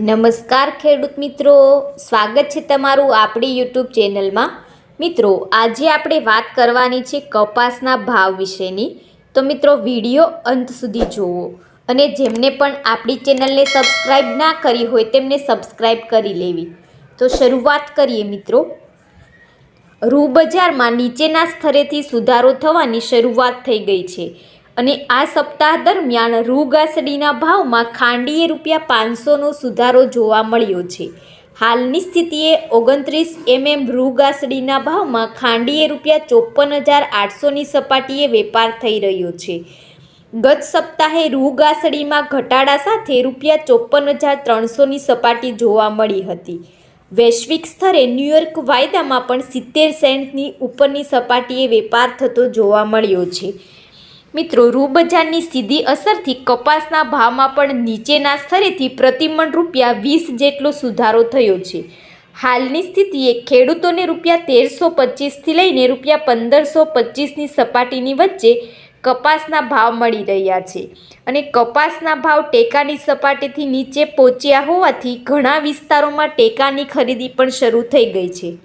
નમસ્કાર ખેડૂત મિત્રો. સ્વાગત છે તમારું આપણી યુટ્યુબ ચેનલમાં. મિત્રો, આજે આપણે વાત કરવાની છે કપાસના ભાવ વિશેની. તો મિત્રો, વીડિયો અંત સુધી જુઓ અને જેમને પણ આપણી ચેનલને સબસ્ક્રાઈબ ના કરી હોય તેમને સબસ્ક્રાઈબ કરી લેવી. તો શરૂઆત કરીએ મિત્રો. રૂ બજારમાં નીચેના સ્તરેથી સુધારો થવાની શરૂઆત થઈ ગઈ છે. અને આ સપ્તાહ દરમિયાન રૂગાસડીના ભાવમાં ખાંડીએ રૂપિયા પાંચસોનો સુધારો જોવા મળ્યો છે. હાલની સ્થિતિએ ઓગણત્રીસ એમએમ રૂગાસડીના ભાવમાં ખાંડીએ રૂપિયા ચોપન હજાર આઠસોની સપાટીએ વેપાર થઈ રહ્યો છે. ગત સપ્તાહે રૂગાસડીમાં ઘટાડા સાથે રૂપિયા ચોપન હજાર ત્રણસોની સપાટી જોવા મળી હતી. વૈશ્વિક સ્તરે ન્યૂયોર્ક વાયદામાં પણ સિત્તેર સેન્ટની ઉપરની સપાટીએ વેપાર થતો જોવા મળ્યો છે. મિત્રો રૂબજારની સીધી અસરથી કપાસના ભાવમાં પણ નીચેના સ્તરેથી પ્રતિમણ રૂપિયા વીસ જેટલો સુધારો થયો છે. હાલની સ્થિતિએ ખેડૂતોને રૂપિયા તેરસો પચીસથી લઈને રૂપિયા પંદરસો પચીસની સપાટીની વચ્ચે કપાસના ભાવ મળી રહ્યા છે અને કપાસના ભાવ ટેકાની સપાટીથી નીચે પહોંચ્યા હોવાથી ઘણા વિસ્તારોમાં ટેકાની ખરીદી પણ શરૂ થઈ ગઈ છે.